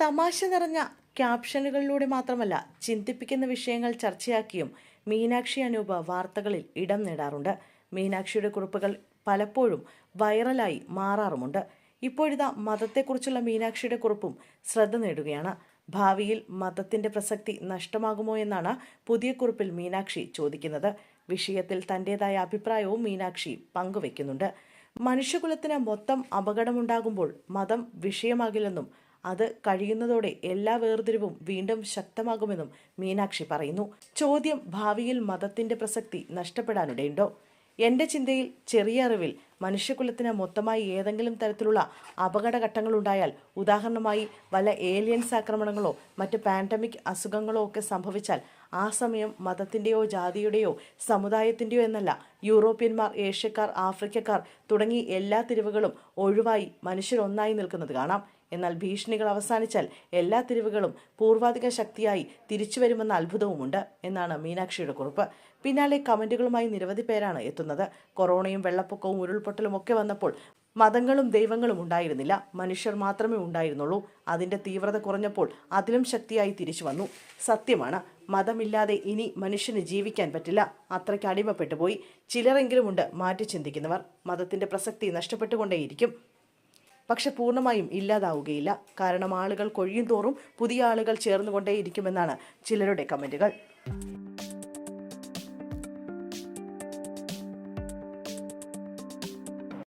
തമാശ നിറഞ്ഞ ക്യാപ്ഷനുകളിലൂടെ മാത്രമല്ല ചിന്തിപ്പിക്കുന്ന വിഷയങ്ങൾ ചർച്ചയാക്കിയും മീനാക്ഷി അനൂപ വാർത്തകളിൽ ഇടം നേടാറുണ്ട്. മീനാക്ഷിയുടെ കുറിപ്പുകൾ പലപ്പോഴും വൈറലായി മാറാറുമുണ്ട്. ഇപ്പോഴിതാ മതത്തെക്കുറിച്ചുള്ള മീനാക്ഷിയുടെ കുറിപ്പും ശ്രദ്ധ നേടുകയാണ്. ഭാവിയിൽ മതത്തിന്റെ പ്രസക്തി നഷ്ടമാകുമോ എന്നാണ് പുതിയ കുറിപ്പിൽ മീനാക്ഷി ചോദിക്കുന്നത്. വിഷയത്തിൽ തന്റേതായ അഭിപ്രായവും മീനാക്ഷി പങ്കുവെക്കുന്നുണ്ട്. മനുഷ്യകുലത്തിന് മൊത്തം അപകടമുണ്ടാകുമ്പോൾ മതം വിഷയമാകില്ലെന്നും അത് കഴിയുന്നതോടെ എല്ലാ വേർതിരിവും വീണ്ടും ശക്തമാകുമെന്നും മീനാക്ഷി പറയുന്നു. ചോദ്യം ഭാവിയിൽ മതത്തിന്റെ പ്രസക്തി നഷ്ടപ്പെടാനിടയുണ്ടോ? എന്റെ ചിന്തയിൽ ചെറിയ അറിവിൽ മനുഷ്യകുലത്തിന് മൊത്തമായി ഏതെങ്കിലും തരത്തിലുള്ള അപകടഘട്ടങ്ങളുണ്ടായാൽ ഉദാഹരണമായി വല്ല ഏലിയൻസ് ആക്രമണങ്ങളോ മറ്റ് പാൻഡമിക് അസുഖങ്ങളോ ഒക്കെ സംഭവിച്ചാൽ ആ സമയം മതത്തിന്റെയോ ജാതിയുടെയോ സമുദായത്തിന്റെയോ എന്നല്ല യൂറോപ്യന്മാർ ഏഷ്യക്കാർ ആഫ്രിക്കക്കാർ തുടങ്ങി എല്ലാ തിരിവുകളും ഒഴിവായി മനുഷ്യരൊന്നായി നിൽക്കുന്നത് കാണാം. എന്നാൽ ഭീഷണികൾ അവസാനിച്ചാൽ എല്ലാ തിരിവുകളും പൂർവാധിക ശക്തിയായി തിരിച്ചു വരുമെന്ന അത്ഭുതവുമുണ്ട് എന്നാണ് മീനാക്ഷിയുടെ കുറിപ്പ്. പിന്നാലെ കമന്റുകളുമായി നിരവധി പേരാണ് എത്തുന്നത്. കൊറോണയും വെള്ളപ്പൊക്കവും ഉരുൾപൊട്ടലും ഒക്കെ വന്നപ്പോൾ മതങ്ങളും ദൈവങ്ങളും ഉണ്ടായിരുന്നില്ല. മനുഷ്യർ മാത്രമേ ഉണ്ടായിരുന്നുള്ളൂ. അതിന്റെ തീവ്രത കുറഞ്ഞപ്പോൾ അതിലും ശക്തിയായി തിരിച്ചു വന്നു. സത്യമാണ് മതമില്ലാതെ ഇനി മനുഷ്യന് ജീവിക്കാൻ പറ്റില്ല. അത്രയ്ക്ക് അടിമപ്പെട്ടു പോയി ചിലരെങ്കിലുമുണ്ട് മാറ്റി ചിന്തിക്കുന്നവർ. മതത്തിന്റെ പ്രസക്തി നഷ്ടപ്പെട്ടുകൊണ്ടേയിരിക്കും. പക്ഷെ പൂർണമായും ഇല്ലാതാവുകയില്ല. കാരണം ആളുകൾ കൊഴിയും തോറും പുതിയ ആളുകൾ ചേർന്നുകൊണ്ടേയിരിക്കുമെന്നാണ് ചിലരുടെ കമന്റുകൾ.